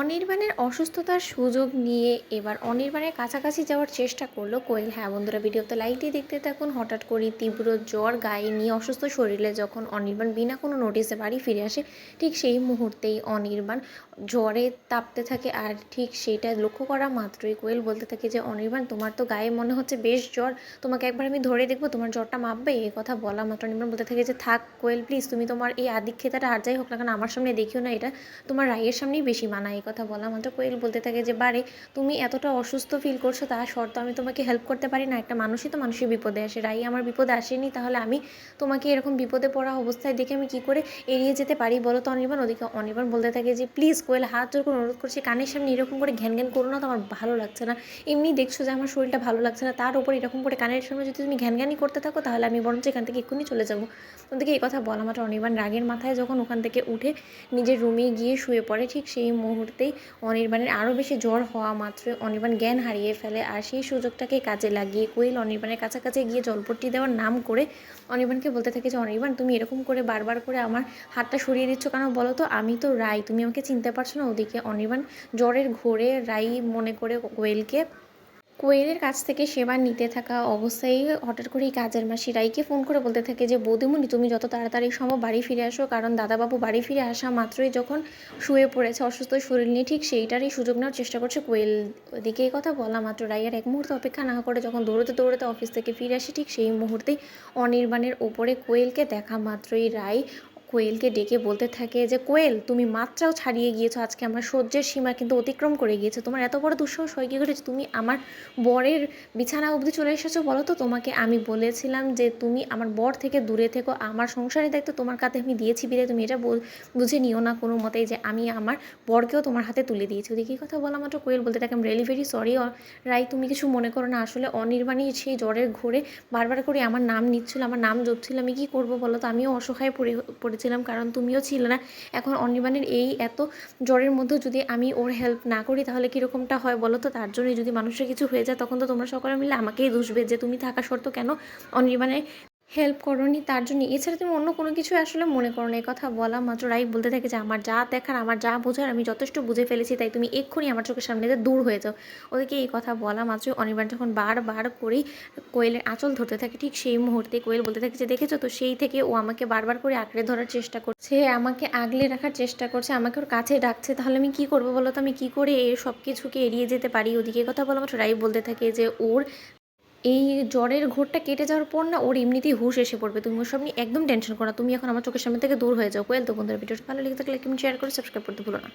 অনির্বাণের অসুস্থতার সুযোগ নিয়ে এবার অনির্বাণের কাছাকাছি যাওয়ার চেষ্টা করল কোয়েল। হ্যাঁ বন্ধুরা, ভিডিওতে লাইটে দেখতে থাকুন। হঠাৎ করে তীব্র জ্বর, গায়ে নিয়ে অসুস্থ শরীরে যখন অনির্বাণ বিনা কোনো নোটিসে বাড়ি ফিরে আসে, ঠিক সেই মুহূর্তেই অনির্বাণ জ্বরে তাপতে থাকে আর ঠিক সেটা লক্ষ্য করা মাত্রই কোয়েল বলতে থাকে যে, অনির্বাণ, তোমার তো গায়ে মনে হচ্ছে বেশ জ্বর। তোমাকে একবার আমি ধরে দেখব, তোমার জ্বরটা মাপবে? এই কথা বলা মাত্র অনির্বাণ বলতে থাকে যে, থাক কোয়েল প্লিজ তুমি তোমার এই আদিক্ষেতাটা আর যাই হোক না কেন, আমার সামনে দেখিও না এটা। তোমার রায়ের সামনেই বেশি মানায় এই কথা বলা মাত্র কোয়েল বলতে থাকে যে, বারে, তুমি এতটা অসুস্থ ফিল করছ, তা শর্ত আমি তোমাকে হেল্প করতে পারি না। একটা মানুষই তো মানুষের বিপদে আসে। রাই আমার বিপদে আসেনি, তাহলে আমি তোমাকে এরকম বিপদে পড়া অবস্থায় দেখে আমি কি করে এড়িয়ে যেতে পারি? বলো তো অনির্বাণ। ওদিকে অনির্বাণ বলতে থাকে যে প্লিজ কোয়েল, হাত জোর করে অনুরোধ করছি, কানের সামনে এরকম করে ঘ্যান ঘ্যান করো না, তো আমার ভালো লাগছে না। এমনি দেখছ যে, আমার শরীরটা ভালো লাগছে না। তার উপর এরকম করে কানের সামনে যদি তুমি ঘ্যান ঘ্যানই করতে থাকো, তাহলে আমি বরঞ্চ এখান থেকে এক্ষুনি চলে যাব। ওদিকে এই কথা বলা মাত্র অনির্বাণ রাগের মাথায় যখন ওখান থেকে উঠে নিজের রুমে গিয়ে শুয়ে পড়ে, ঠিক সেই মুহূর্তেই অনির্বাণের আরও বেশি জ্বর হওয়া মাত্র অনির্বাণ জ্ঞান হারিয়ে ফেলে আর সেই সুযোগটাকে কাজে লাগিয়ে কোয়েল অনির্বাণের কাছাকাছি গিয়ে জলপট্টি দেওয়ার নাম করে অনির্বাণকে বলতে থাকে যে, অনির্বাণ, তুমি এরকম করে বারবার করে আমার হাতটা সরিয়ে দিচ্ছ কেন বলো তো? আমি তো রাই, তুমি আমাকে চিনতে পারছ না? ওদিকে অনির্বাণ জ্বরের ঘোরে রাই মনে করে কোয়েলকে কোয়েলের কাছ থেকে সেবা নিতে থাকা অবস্থায় হঠাৎ করে এই কাজের মাসি রাইকে ফোন করে বলতে থাকে যে, বৌদিমণি, তুমি যত তাড়াতাড়ি সম্ভব বাড়ি ফিরে আসো, কারণ দাদাবাবু বাড়ি ফিরে আসা মাত্রই যখন শুয়ে পড়েছে অসুস্থ শরীর নিয়ে ঠিক সেইটারই সুযোগ নেওয়ার চেষ্টা করছে কোয়েল ওদিকে এই কথা বলা মাত্র। রাই আর এক মুহূর্তে অপেক্ষা না করে যখন দৌড়তে দৌড়তে অফিস থেকে ফিরে আসে, ঠিক সেই মুহূর্তেই অনির্বাণের ওপরে কোয়েলকে দেখা মাত্রই রাই কোয়েলকে ডেকে বলতে থাকে যে, কোয়েল, তুমি মাত্রাও ছাড়িয়ে গিয়েছো। আজকে আমার সহ্যের সীমা কিন্তু অতিক্রম করে গিয়েছে। তোমার এত বড় দুঃসাহস হয় কী করেছে তুমি আমার বরের বিছানা অবধি চলে এসেছ বলো তো? তোমাকে আমি বলেছিলাম যে, তুমি আমার বর থেকে দূরে থেকো। আমার সংসারের দায়িত্ব তোমার কাছে আমি দিয়েছি বিলে তুমি এটা বুঝে নিও না কোনো মতেই যে, আমি আমার বরকেও তোমার হাতে তুলে দিয়েছি। ওদিকে কথা বলা মাত্র? কোয়েল বলতে থাকে আমি রিয়েলি ভেরি সরি রাই, তুমি কিছু মনে করো না। আসলে অনির্বাণী সেই জ্বরের ঘোরে বারবার করে আমার নাম নিচ্ছিল, আমার নাম জপছিল। আমি কী করব বলো তো? আমিও অসহায় পড়ে পড়েছিলাম কারণ তুমিও ছিল না। এখন অনির্বাণের এই এত জ্বরের মধ্যে যদি আমি ওর হেল্প না করি, তাহলে কীরকমটা হয় বলো তো? তার জন্যই যদি মানুষের কিছু হয়ে যায়, তখন তো তোমরা সকলে মিলে আমাকেই দুষবে যে তুমি থাকা সত্ত্বেও কেন অনির্বাণের হেল্প করোনি, তার জন্য এছাড়া তুমি অন্য কোনো কিছু আসলে মনে করো না এই কথা বলা মাত্র রাই বলতে থাকে যে, আমার যা দেখার, আমার যা বোঝার, আমি যথেষ্ট বুঝে ফেলেছি, তাই তুমি এক্ষুনি আমার চোখের সামনে যে দূর হয়ে যাও। ওদেরকে এই কথা বলা মাত্র অনির্বাণ যখন বারবার করেই কোয়েলের আঁচল ধরতে থাকে, ঠিক সেই মুহূর্তে কোয়েল বলতে থাকে যে, দেখেছ তো, সেই থেকে ও আমাকে বারবার করে আঁকড়ে ধরার চেষ্টা করছে, আমাকে আগলে রাখার চেষ্টা করছে, আমাকে ওর কাছে ডাকছে, তাহলে আমি কি করব বলো তো? আমি কি করে এই সব কিছুকে এড়িয়ে যেতে পারি? ওদিকে কথা বলা মাত্র রাই বলতে থাকে যে, ওর এই জ্বরের ঘোরটা কেটে যাওয়ার পর না ওর এমনিতেই হুশ এসে পড়বে। তুমি ওসব নিয়ে একদম টেনশন করো তুমি এখন আমার চোখের সামনে থেকে দূর হয়ে যাও। কোয়েল, তো বন্ধুরা, ভিডিওটা ভালো লেগে থাকলে একটু শেয়ার করে সাবস্ক্রাইব করতে ভুলো না।